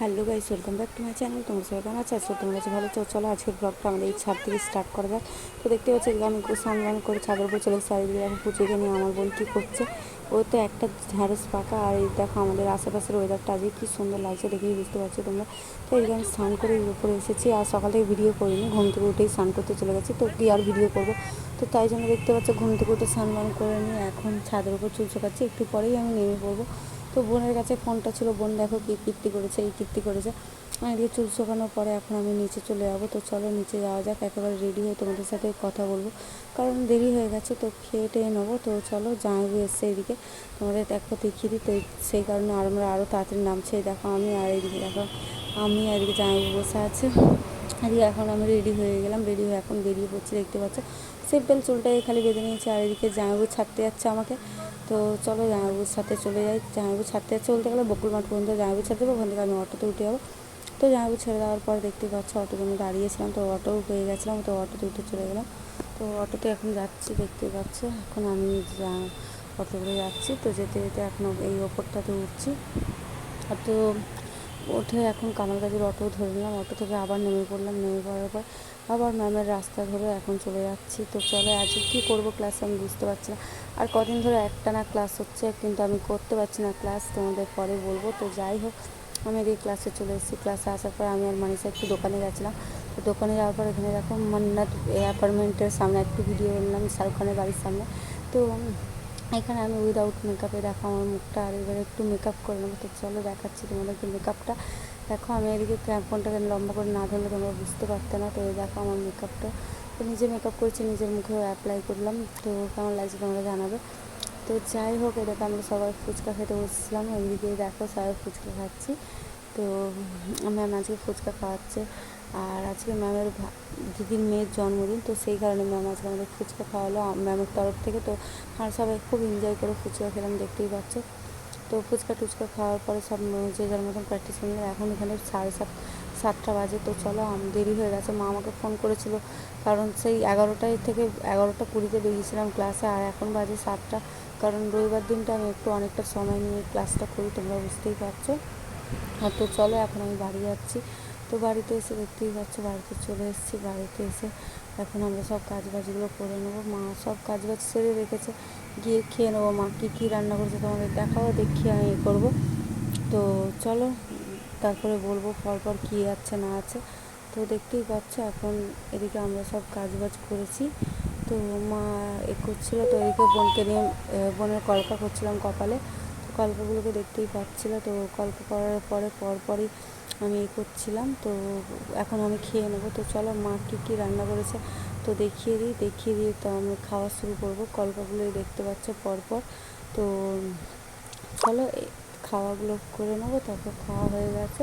Hello guys, welcome back to my channel. তোমার সবাই কেমন আছে? আজকে তোমার কাছে ভালো চলো আজকের ব্লগটা আমাদের এই ছাদ থেকে স্টার্ট করা যাক। তো দেখতে পাচ্ছি আমি স্নান করে ছাদের উপর চলে এদিকে এখন পুজোকে নিয়ে আমার বোন কী করছে। ও তো একটা ঢ্যাঁড়স পাকা, আর এই দেখো আমাদের আশেপাশের ওয়েদারটা আজকে কী সুন্দর লাগছে দেখেই বুঝতে পারছ তোমরা। তো এদিকে আমি স্নান করে উপরে এসেছি, আর সকাল থেকে ভিডিও করিনি, ঘুম থেকে উঠেই স্নান করতে চলে গেছি। তো কি আর ভিডিও করব? তো তাই জন্য দেখতে পাচ্ছ, ঘুম থেকে উঠে স্নান করে নিয়ে এখন ছাদের উপর চুল চোকাচ্ছি একটু পরেই আমি নেমে পড়ব। তো বোনের কাছে ফোনটা ছিল, বোন দেখো কী কীর্তি করেছে, এই কীর্তি করেছে। এদিকে চুল শোকানোর পরে এখন আমি নিচে চলে যাব, তো চলো নিচে যাওয়া যাক, একেবারে রেডি হয়ে তোমাদের সাথে কথা বলব। কারণ দেরি হয়ে গেছে, তো খেয়ে টেয়ে নেব, তো চলো জামাইবু এসছে এদিকে। তোমাদের দেখো দেখিয়ে দিই, তো সেই কারণে আর আমরা আরও তাড়াতাড়ি নামছে। দেখো আমি আর এদিকে, দেখো আমি আর এদিকে জামাইবু বসে আছে। এদিকে এখন আমি রেডি হয়ে গেলাম রেডি হয়ে এখন বেরিয়ে পড়ছি, দেখতে পাচ্ছ। সিম্পল চুলটাই খালি বেঁধে নিয়েছে, আর এদিকে জামাইবু ছাড়তে যাচ্ছে আমাকে। তো চলো জামাইবুর সাথে চলে যাই। জামাইবু ছাড়তে চলতে গেলে বকুল মাঠ পর্যন্ত জামাইবুর ছাড়তে দেবো ওখান থেকে আমি অটোতে উঠে যাব। তো জামাইবুর ছেড়ে দেওয়ার পর দেখতে পাচ্ছ অটোর জন্য দাঁড়িয়েছিলাম, তো অটো হয়ে গেছিলাম, তো অটোতে উঠে চলে গেলাম। তো অটোতে এখন যাচ্ছি, দেখতে পাচ্ছ, এখন আমি অটো করে যাচ্ছি, তো যেতে যেতে এখন এই ওপরটাতে উঠছি। আর তো উঠে এখন কামালগাজির অটো ধরে নিলাম অটো থেকে আবার নেমে পড়লাম, নেমে পড়ার পর আবার ম্যামের রাস্তা ধরে এখন চলে যাচ্ছি। তো চলে আজকে কী করব ক্লাস আমি বুঝতে পারছি না। আর কদিন ধরে একটা না ক্লাস হচ্ছে, কিন্তু আমি করতে পারছি না ক্লাস তোমাদের পরে বলব। তো যাই হোক, আমি এই ক্লাসে চলে এসেছি। ক্লাসে আসার পর আমি আর মানিসা একটু দোকানে গেছিলাম। তো দোকানে যাওয়ার পর এখানে দেখো মান্নাত অ্যাপার্টমেন্টের সামনে একটু ভিডিও করলাম শাহরুখ খানের বাড়ির সামনে। তো এখানে আমি উইদাউট মেকআপে দেখো আমার মুখটা আর এবার একটু মেকআপ করে নেব, তো চলো দেখাচ্ছি তোমাদেরকে মেকআপটা দেখো আমি এদিকে ফোনটাকে লম্বা করে না ধরলে তোমরা বুঝতে পারতে না, তো দেখো আমার মেকআপটা তো নিজে মেকআপ করেছি, নিজের মুখেও অ্যাপ্লাই করলাম, তো কেমন লাগছে তোমরা জানাবে। তো যাই হোক এটাকে আমরা সবাই ফুচকা খেতে বসছিলাম ওইদিকে দেখো সবাই ফুচকা খাচ্ছি। তো ম্যাম আজকে ফুচকা খাওয়াচ্ছে। আর আজকে ম্যামের দিদির মেয়ের জন্মদিন, তো সেই কারণে ম্যাম আজকে আমাদের ফুচকা খাওয়ালো। ম্যামের তরফ থেকে তো আর সবাই খুব এনজয় করে ফুচকা খেলাম, দেখতেই পাচ্ছ। তো ফুচকা টুচকা খাওয়ার পরে সব যে যার মতন প্র্যাকটিস করে এখন এখানে সাড়ে সাত সাতটা বাজে। তো চলো দেরি হয়ে গেছে। মা আমাকে ফোন করেছিল, কারণ সেই এগারোটায় থেকে এগারোটা কুড়িতে বেরিয়েছিলাম ক্লাসে আর এখন বাজে সাতটা। কারণ রবিবার দিনটা আমি একটু অনেকটা সময় নিয়ে ক্লাসটা করি, তোমরা বুঝতেই পারছ। তো চলো, এখন আমি বাড়ি যাচ্ছি। তো বাড়িতে এসে দেখতেই পাচ্ছ, বাড়িতে চলে এসেছি, বাড়িতে এসে এখন আমরা সব কাজ বাজগুলো করে নেব। মা সব কাজ বাজ সেরে রেখেছে, গিয়ে খেয়ে নেব। মা কী কী রান্না করেছে তোমাদের দেখাও, দেখি আমি এ করব। তো চলো, তারপরে বলব পরপর কী আছে না আছে। তো দেখতেই পাচ্ছ এখন এদিকে আমরা সব কাজ বাজ করেছি। তো মা এ করছিল, তো এদিকে বোনকে নিয়ে বোনের কলকা করছিলাম কপালে। তো কলকাগুলোকে দেখতেই পাচ্ছিল। তো গল্প করার পরে পরপরই আমি এ করছিলাম। তো এখন আমি খেয়ে নেব। তো চলো মা কী কী রান্না করেছে তো দেখিয়ে দিই। দেখিয়ে দিয়ে তো আমি খাওয়া শুরু করব। গল্পগুলোই দেখতে পাচ্ছ পরপর। তো চলো খাওয়াগুলো করে নেব। তারপর খাওয়া হয়ে গেছে।